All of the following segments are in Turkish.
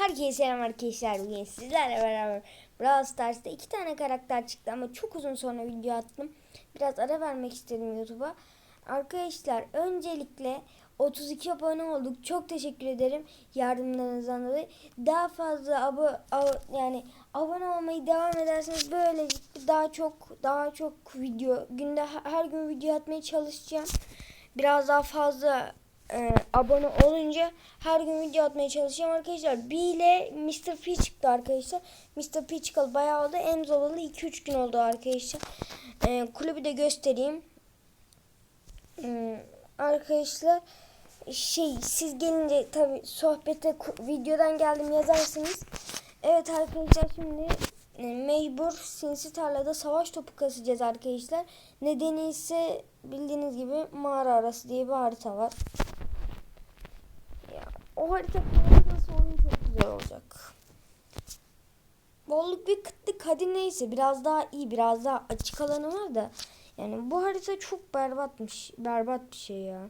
Herkese selam arkadaşlar. Bugün sizlerle beraber Brawl Stars'ta iki tane karakter çıktı ama çok uzun sonra video attım. Biraz ara vermek istedim YouTube'a. Arkadaşlar öncelikle 32 abone olduk. Çok teşekkür ederim yardımlarınızdan dolayı. Daha fazla abo, ab- yani abone olmayı devam ederseniz böyle daha çok daha çok video günde her gün video atmaya çalışacağım. Biraz daha fazla e, abone olunca her gün video atmaya çalışacağım arkadaşlar. B ile Mr. P çıktı arkadaşlar. Mr. P çıkalı bayağı oldu. Enzo olalı 2-3 gün oldu arkadaşlar. E, kulübü de göstereyim. E, arkadaşlar şey siz gelince tabi sohbete videodan geldim yazarsınız. Evet arkadaşlar şimdi e, mecbur sinsi tarlada savaş topu kasacağız arkadaşlar. Nedeni ise bildiğiniz gibi mağara arası diye bir harita var. O harita nasıl oyun çok güzel olacak. Bolluk bir kıtlık hadi neyse biraz daha iyi biraz daha açık alanı var da yani bu harita çok berbatmış berbat bir şey ya.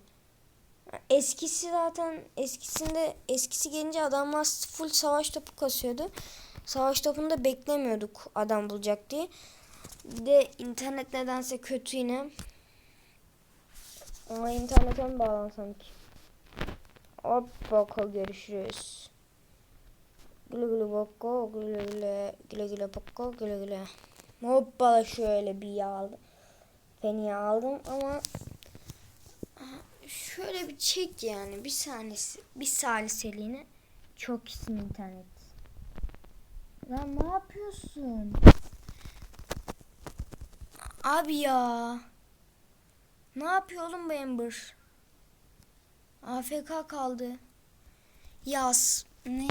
Eskisi zaten eskisinde eskisi gelince adamlar full savaş topu kasıyordu. Savaş topunu da beklemiyorduk adam bulacak diye. Bir de internet nedense kötü yine. Ama internete mi bağlansam ki? Hop bakalım görüşürüz. Güle güle bako, güle güle, güle güle bako, güle güle. Hoppala şöyle bir yağ aldım. Feni aldım ama şöyle bir çek yani bir saniyesi bir saliseliğine çok isim internet. Lan ne yapıyorsun? Abi ya. Ne yapıyor oğlum bu Amber? AFK kaldı. Yaz. Ne?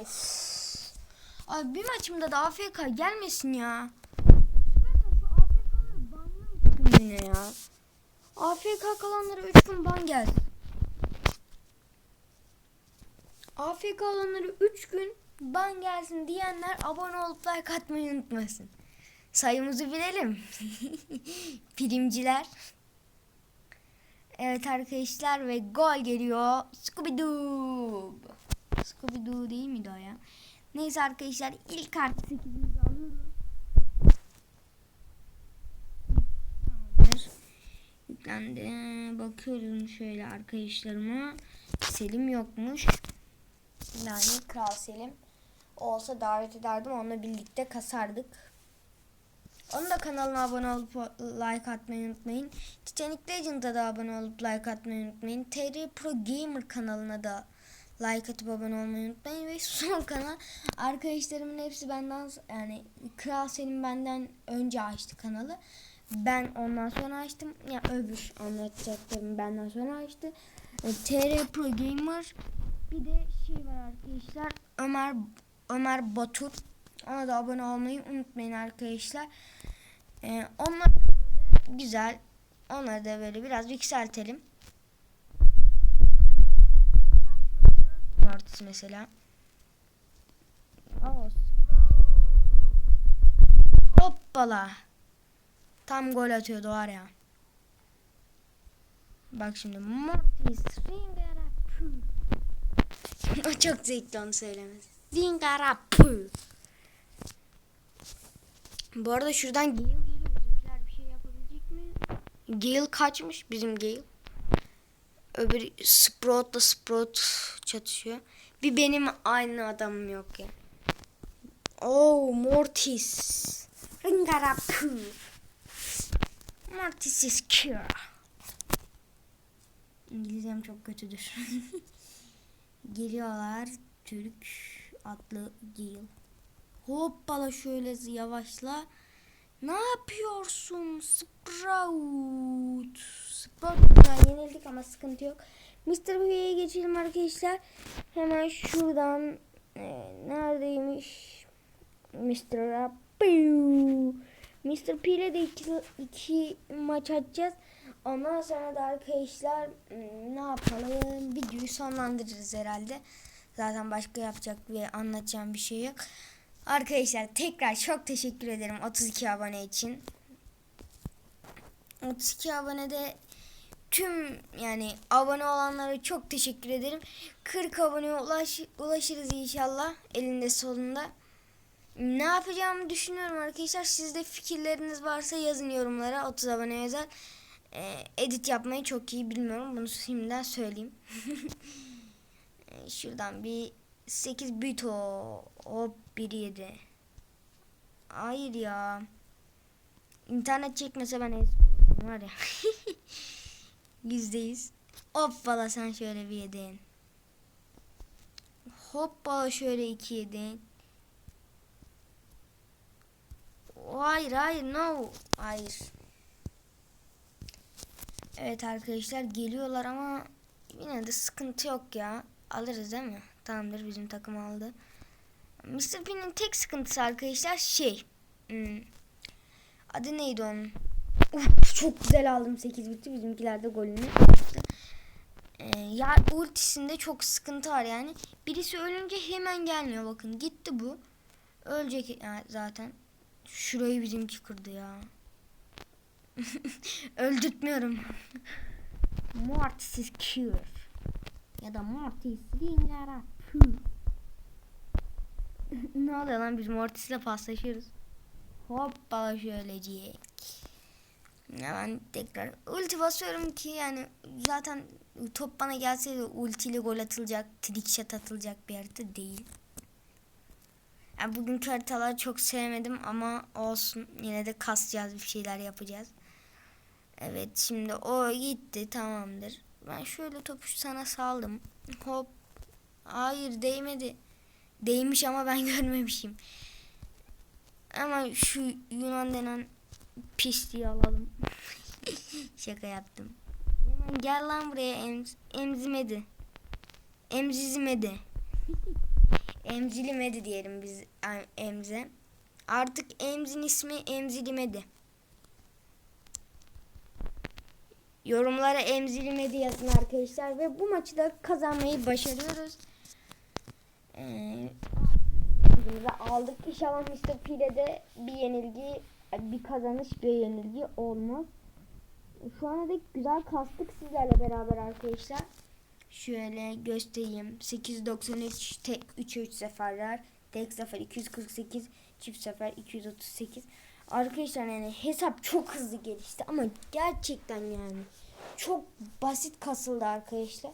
Of. Abi bir maçımda da AFK gelmesin ya. Yine ya. AFK kalanlara 3 gün ban gelsin. AFK olanlara 3 gün ban gelsin diyenler abone olup like atmayı unutmasın. Sayımızı bilelim. Primciler. Evet arkadaşlar ve gol geliyor. Scooby-Doo. Scooby-Doo değil miydi o ya? Neyse arkadaşlar ilk artı 8'imizi alıyoruz. Tamamdır. Yüklendi. Bakıyorum şöyle arkadaşlarıma. Selim yokmuş. Yani Kral Selim. Olsa davet ederdim. Onunla birlikte kasardık. Onun da kanalına abone olup like atmayı unutmayın. Titanic Legend'a da abone olup like atmayı unutmayın. TR Pro Gamer kanalına da like atıp abone olmayı unutmayın. Ve son kanal arkadaşlarımın hepsi benden yani Kral Selim benden önce açtı kanalı. Ben ondan sonra açtım. Ya yani öbür anlatacaklarım benden sonra açtı. E, TR Pro Gamer bir de şey var arkadaşlar. Ömer Ömer Batur. Ona da abone olmayı unutmayın arkadaşlar. Ee, onlar güzel. Onları da böyle biraz yükseltelim. Mortis mesela. Hoppala. Tam gol atıyordu var ya. Bak şimdi Mortis Ringarapu. o çok zevkli onu söylemesi. Ringarapu. Bu arada şuradan Gale geliyor. Bizimkiler bir şey yapabilecek mi? Gale kaçmış bizim Gale. Öbür Sprout'la Sprout çatışıyor. Bir benim aynı adamım yok ya. Oh Mortis. Ringarapu. Mortis is cure. İngilizcem çok kötüdür. Geliyorlar. Türk adlı Gale. Hoppala şöyle yavaşla. Ne yapıyorsun Sprout? Sprout'tan yenildik ama sıkıntı yok. Mr. B'ye geçelim arkadaşlar. Hemen şuradan e, neredeymiş? Mr. P. Mr. P ile de iki, iki maç atacağız. Ondan sonra da arkadaşlar ne yapalım? Videoyu sonlandırırız herhalde. Zaten başka yapacak ve anlatacağım bir şey yok. Arkadaşlar tekrar çok teşekkür ederim 32 abone için. 32 abonede tüm yani abone olanlara çok teşekkür ederim. 40 aboneye ulaş, ulaşırız inşallah elinde sonunda. Ne yapacağımı düşünüyorum arkadaşlar. Sizde fikirleriniz varsa yazın yorumlara 30 abone özel. Ee, edit yapmayı çok iyi bilmiyorum. Bunu şimdiden söyleyeyim. Ee, Şuradan bir 8 büyüt. Hop 1 7. Hayır ya. İnternet çekmese ben e var ya. Yüzde yüz. Hoppala sen şöyle bir yedin. Hoppala şöyle iki yedin. Hayır hayır no. Hayır. Evet arkadaşlar geliyorlar ama yine de sıkıntı yok ya. Alırız değil mi? Tamamdır bizim takım aldı. Mr. P'nin tek sıkıntısı arkadaşlar şey. Hmm, adı neydi onun? Uf, çok güzel aldım 8 bitti. Bizimkiler de golünü. Ee, ya ultisinde çok sıkıntı var yani. Birisi ölünce hemen gelmiyor bakın. Gitti bu. Ölecek yani zaten. Şurayı bizimki kırdı ya. Öldürtmüyorum. Mortis cure. Ya da Mortis Ringara. ne oluyor lan biz Mortis'le paslaşıyoruz. Hoppa şöylecek. Hemen tekrar ulti basıyorum ki yani zaten top bana gelseydi ultiyle gol atılacak, trick atılacak bir harita değil. Yani bugünkü haritaları çok sevmedim ama olsun yine de kasacağız bir şeyler yapacağız. Evet şimdi o gitti tamamdır. Ben şöyle topu sana saldım. Hop. Hayır değmedi. Değmiş ama ben görmemişim. Ama şu Yunan denen pisliği alalım. Şaka yaptım. Hemen gel lan buraya emz emzimedi. Emzizimedi. Emzilimedi diyelim biz em- emze. Artık emzin ismi emzilimedi. Yorumlara emzilimedi yazın arkadaşlar ve bu maçı da kazanmayı başarıyoruz. Ee, aldık. İnşallah Mr. P'le de bir yenilgi, bir kazanış, bir yenilgi olmaz. Şu ana dek güzel kastık sizlerle beraber arkadaşlar. Şöyle göstereyim. 893 tek 3 3 seferler. Tek sefer 248, çift sefer 238. Arkadaşlar yani hesap çok hızlı gelişti ama gerçekten yani çok basit kasıldı arkadaşlar.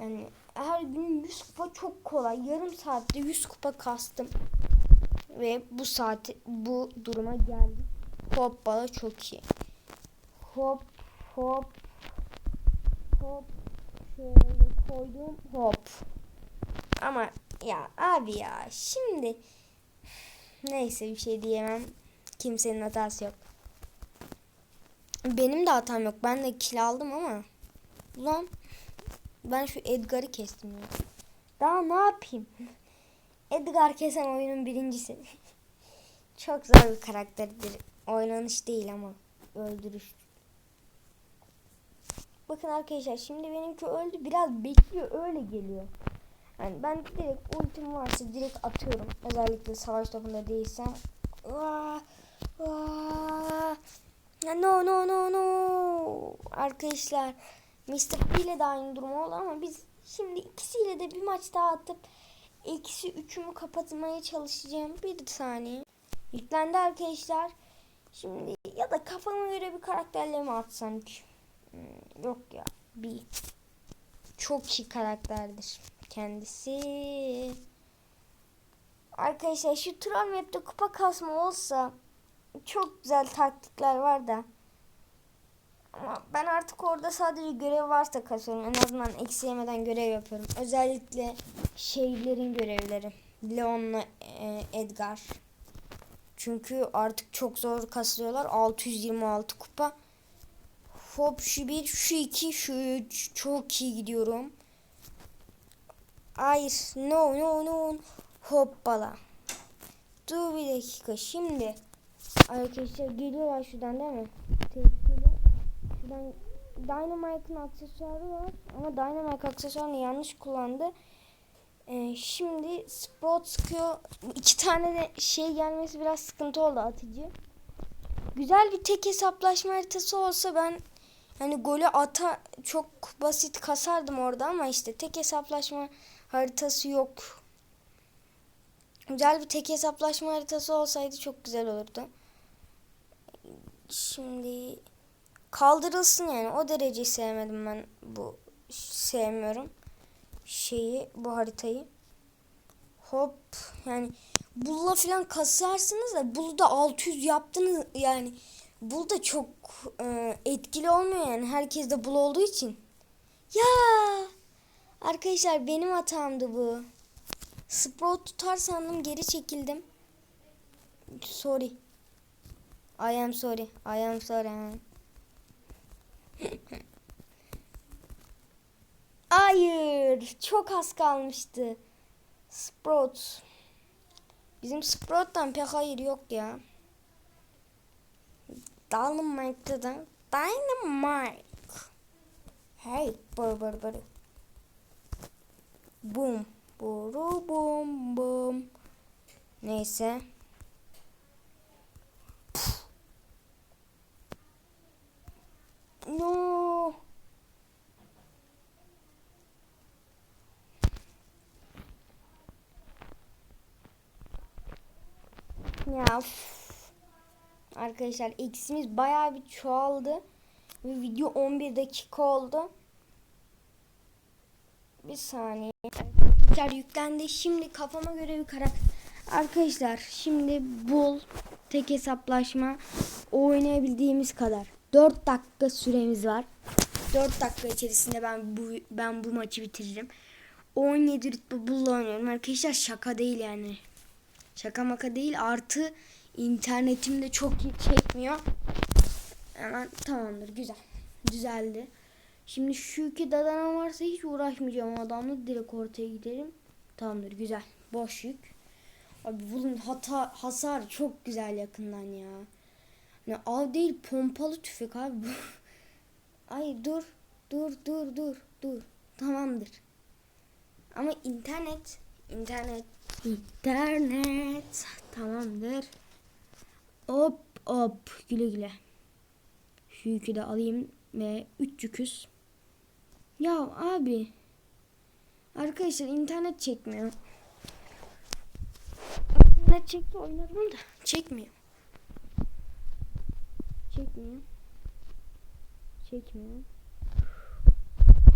Yani her gün 100 kupa çok kolay. Yarım saatte 100 kupa kastım. Ve bu saat bu duruma geldik. Hoppala çok iyi. Hop hop hop şöyle koydum hop. Ama ya abi ya şimdi neyse bir şey diyemem. Kimsenin hatası yok. Benim de hatam yok. Ben de kill aldım ama lan ben şu Edgar'ı kestim ya. Daha ne yapayım? Edgar kesen oyunun birincisi. Çok zor bir karakterdir. Oynanış değil ama öldürüş. Bakın arkadaşlar şimdi benimki öldü. Biraz bekliyor öyle geliyor. Yani ben direkt ultim varsa direkt atıyorum. Özellikle savaş topunda değilsem. Aa, aa. No no no no. Arkadaşlar Mr. P ile de aynı durum oldu ama biz şimdi ikisiyle de bir maç daha atıp eksi üçümü kapatmaya çalışacağım. Bir saniye. Yüklendi arkadaşlar. Şimdi ya da kafama göre bir karakterle mi atsam ki? Hmm, yok ya. Bir. Çok iyi karakterdir kendisi. Arkadaşlar şu Troll Map'te kupa kasma olsa çok güzel taktikler var da. Ama ben artık orada sadece görev varsa kasıyorum. En azından eksi yemeden görev yapıyorum. Özellikle şeylerin görevleri. Leon'la e, Edgar. Çünkü artık çok zor kasılıyorlar. 626 kupa. Hop şu bir, şu iki, şu üç. Çok iyi gidiyorum. Hayır. No, no, no. Hoppala. Dur bir dakika. Şimdi arkadaşlar geliyorlar şuradan değil mi? Şuradan Dynamite'ın aksesuarı var. Ama Dynamite aksesuarını yanlış kullandı. Ee, şimdi Sprout sıkıyor. İki tane de şey gelmesi biraz sıkıntı oldu atıcı. Güzel bir tek hesaplaşma haritası olsa ben hani golü ata çok basit kasardım orada ama işte tek hesaplaşma haritası yok. Güzel bir tek hesaplaşma haritası olsaydı çok güzel olurdu. Şimdi kaldırılsın yani o derece sevmedim ben bu sevmiyorum şeyi bu haritayı. Hop yani bulla falan kasarsınız da bulda 600 yaptınız yani bul da çok e, etkili olmuyor yani herkes de bul olduğu için. Ya arkadaşlar benim hatamdı bu. Sprout tutar sandım geri çekildim. Sorry. I am sorry. I am sorry. Hayır. Çok az kalmıştı. Sprout. Bizim Sprout'tan pek hayır yok ya. Dynamite'da da Dynamite. Hey, bır bır bır. Boom. Buru bum bum. Neyse. No. Ya üf. Arkadaşlar eksimiz bayağı bir çoğaldı. Ve video 11 dakika oldu. Bir saniye. Arkadaşlar yüklendi. Şimdi kafama göre bir karakter. Arkadaşlar şimdi bul tek hesaplaşma oynayabildiğimiz kadar. 4 dakika süremiz var. 4 dakika içerisinde ben bu ben bu maçı bitiririm. 17 rütbe bulla oynuyorum. Arkadaşlar şaka değil yani. Şaka maka değil. Artı internetim de çok iyi çekmiyor. Hemen tamamdır. Güzel. Düzeldi. Şimdi şu iki dadana varsa hiç uğraşmayacağım adamla. Direkt ortaya giderim. Tamamdır. Güzel. Boş yük. Abi bunun hata hasar çok güzel yakından ya. Ne av değil pompalı tüfek abi bu. Ay dur. Dur dur dur dur. Tamamdır. Ama internet internet internet tamamdır. Hop hop güle güle. Şu yükü de alayım ve 3 yüküz. Ya abi arkadaşlar internet çekmiyor. İnternet çekti oynarım da çekmiyor. Çekmiyor. Çekmiyor.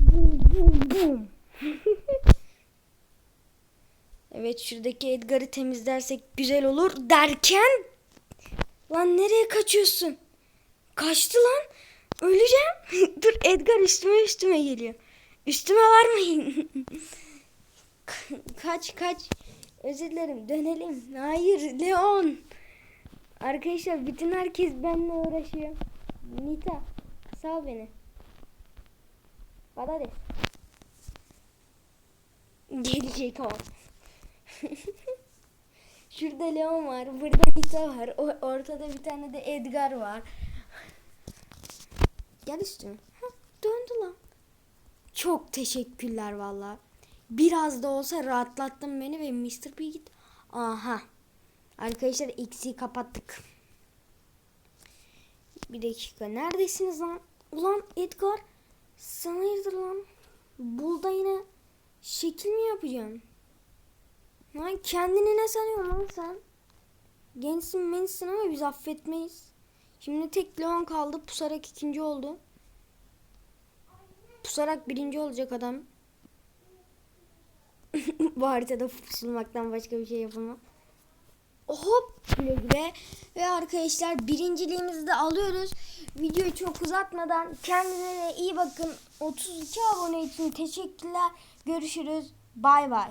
Bum bum bum. evet şuradaki Edgar'ı temizlersek güzel olur derken lan nereye kaçıyorsun? Kaçtı lan. Öleceğim. Dur Edgar üstüme üstüme geliyor. Üstüme varmayın. kaç kaç. Özür dilerim dönelim. Hayır Leon. Arkadaşlar bütün herkes benimle uğraşıyor. Nita sal beni. Patates. Gelecek o. Şurada Leon var. Burada Nita var. O, ortada bir tane de Edgar var. Gel üstüme. Heh, döndü lan. Çok teşekkürler valla. Biraz da olsa rahatlattın beni ve Mr. Git. Aha. Arkadaşlar eksiği kapattık. Bir dakika. Neredesiniz lan? Ulan Edgar. Sen hayırdır lan? Bulda yine şekil mi yapacaksın? Lan kendini ne sanıyorsun lan sen? Gençsin mençsin ama biz affetmeyiz. Şimdi tek Leon kaldı. Pusarak ikinci oldu. Pusarak birinci olacak adam. Bu haritada pusulmaktan başka bir şey yapamam. Hop güle. Ve arkadaşlar birinciliğimizi de alıyoruz. Videoyu çok uzatmadan kendinize iyi bakın. 32 abone için teşekkürler. Görüşürüz. Bay bay.